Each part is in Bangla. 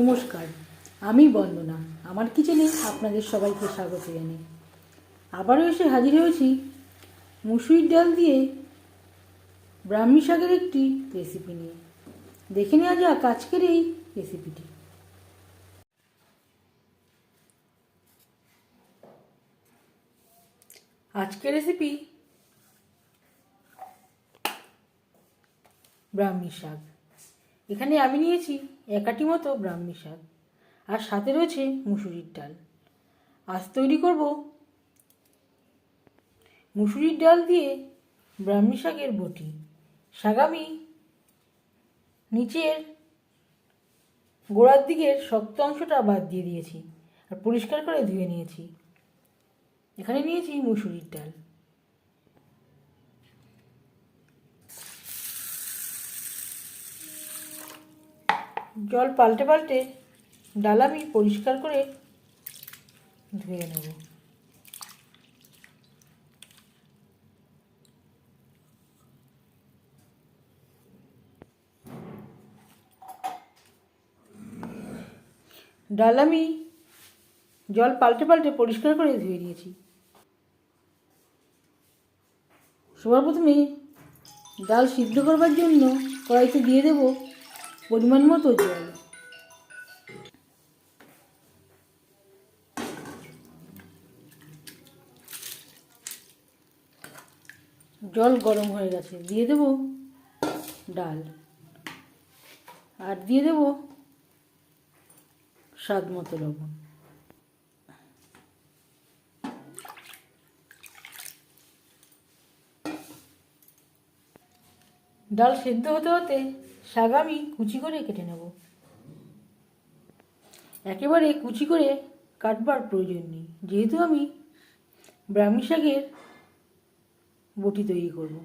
নমস্কার, আমি বন্দনা। আমার কিচেনে আপনাদের সবাইকে স্বাগত জানাই। আবারও এসে হাজির হয়েছি মুসুরির ডাল দিয়ে ব্রাহ্মী শাকের একটি রেসিপি নিয়ে। দেখে নেওয়া যাক আজকের এই রেসিপিটি আজকের রেসিপি ব্রাহ্মী শাক। এখানে আমি নিয়েছি একাটি মতো ব্রাহ্মী শাক আর সাথে রয়েছে মুসুরির ডাল। আজ তৈরি করব মুসুরির ডাল দিয়ে ব্রাহ্মী শাকের বটি। শাক আমি নিচের গোড়ার দিকের শক্ত অংশটা বাদ দিয়ে দিয়েছি আর পরিষ্কার করে ধুয়ে নিয়েছি। এখানে নিয়েছি মুসুরির ডাল। জল পাল্টে পাল্টে ডাল আমি পরিষ্কার করে ধুয়ে নেব। ডাল আমি জল পাল্টে পাল্টে পরিষ্কার করে ধুয়ে নিয়েছি। সবার প্রথমে ডাল সিদ্ধ করবার জন্য কড়াইতে দিয়ে দেব পরিমাণ মতো জল। জল গরম হয়ে গেছে। দিয়ে দেব ডাল। আর দিয়ে দেব স্বাদ মতো লবণ। ডাল সেদ্ধ হতে হতে শাক আমি কুচি করে কেটে নেব। একেবারে কুচি করে কাটবার প্রয়োজন নেই। যেহেতু আমি ব্রাহ্মী শাকের বটি তৈরি করব।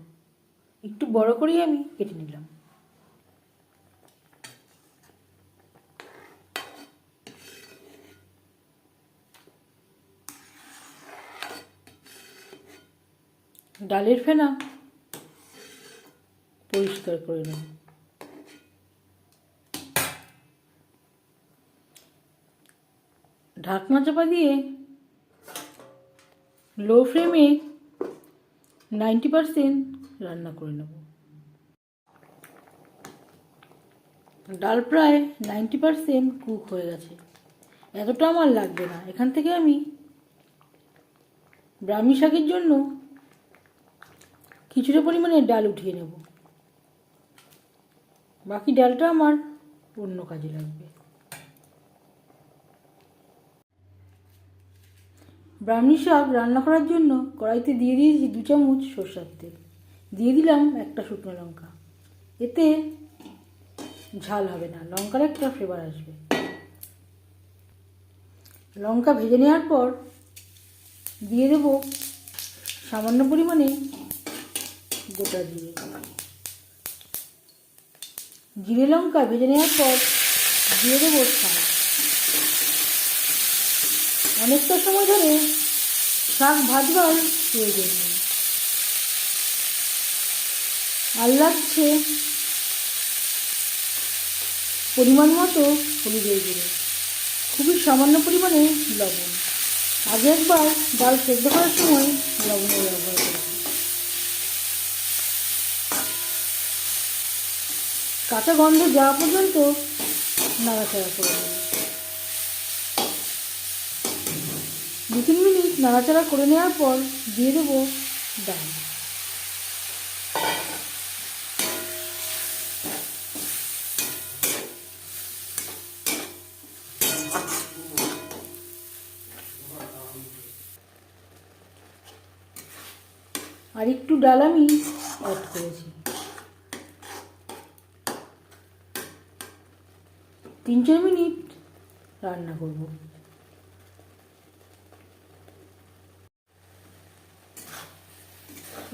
একটু বড় করেই আমি কেটে নিলাম। ডালের ফেনা পরিষ্কার করে নেব। ঢাকনা চাপা দিয়ে লো ফ্লেমে নাইনটি পারসেন্ট রান্না করে নেব। ডাল প্রায় নাইনটি পারসেন্ট কুক হয়ে গেছে। এতটা আমার লাগবে না। এখান থেকে আমি ব্রাহ্মী শাকের জন্য কিছুটা পরিমাণে ডাল উঠিয়ে নেব। বাকি ডালটা আমার অন্য কাজে লাগবে। ব্রাহ্মী শাক রান্না করার জন্য কড়াইতে দিয়ে দিয়েছি দু চামচ সর্ষার তেল। দিয়ে দিলাম একটা শুকনো লঙ্কা। এতে ঝাল হবে না, লঙ্কার একটা ফ্লেভার আসবে। লঙ্কা ভেজে নেওয়ার পর দিয়ে দেব সামান্য পরিমাণে গোটা জিরে। জিরে লঙ্কা ভেজে নেওয়ার পর দিয়ে দেবো শাক অনেকটা সময় ধরে শাক ভাজবার প্রয়োজন নেই আর লাগছে পরিমাণ মতো হলুদের গুঁড়ো। খুবই সামান্য পরিমাণে লবণ। আগে একবার ডাল সেদ্ধ করার সময় লবণের ব্যবহার করেছি কাঁচা গন্ধ যাওয়া পর্যন্ত নাড়াচাড়া করে দু তিন মিনিট নাড়াচাড়া করে নেওয়ার পর দিয়ে দেবো ডাল। আর একটু ডাল আমি অ্যাড করেছি। তিন চার মিনিট রান্না করব।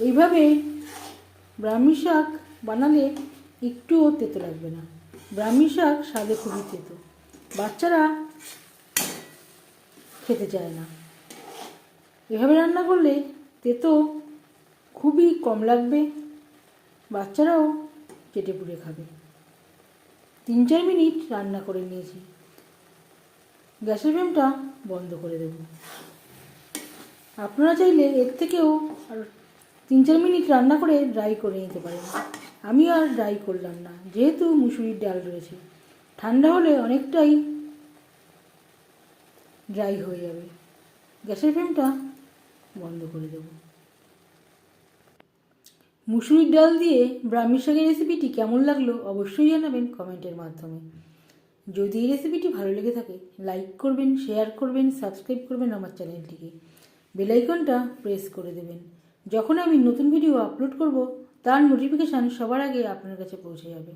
এইভাবে ব্রাহ্মী শাক বানালে একটুও তেতো লাগবে না। ব্রাহ্মী শাক স্বাদে খুবই তেতো। বাচ্চারা খেতে চায় না। এভাবে রান্না করলে তেতো খুবই কম লাগবে। বাচ্চারাও চেটে পুড়ে খাবে। তিন চার মিনিট রান্না করে নিয়েছি। গ্যাসের ফ্লেমটা বন্ধ করে দেব। আপনারা চাইলে এর থেকেও আর তিন চার মিনিট রান্না করে ড্রাই করে নিতে পারেন। আমি আর ড্রাই করলাম না, যেহেতু মুসুরির ডাল রয়েছে। ঠান্ডা হলে অনেকটাই ড্রাই হয়ে যাবে। গ্যাসের ফ্লেমটা বন্ধ করে দেব। মুসুরির ডাল দিয়ে ব্রাহ্মী শাকের রেসিপিটি কেমন লাগল অবশ্যই জানাবেন কমেন্টের মাধ্যমে। যদি এই রেসিপিটি ভালো লেগে থাকে লাইক করবেন শেয়ার করবেন সাবস্ক্রাইব করবেন আমার চ্যানেলটিকে বেলাইকনটা প্রেস করে দেবেন। যখন আমি নতুন ভিডিও আপলোড করব, তার নোটিফিকেশান সবার আগে আপনার কাছে পৌঁছে যাবে।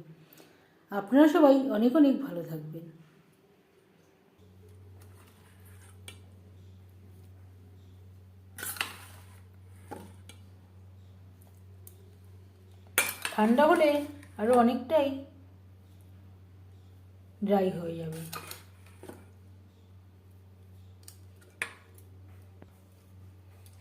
আপনারা সবাই অনেক অনেক ভালো থাকবেন। ঠান্ডা হলে আরও অনেকটাই ড্রাই হয়ে যাবে।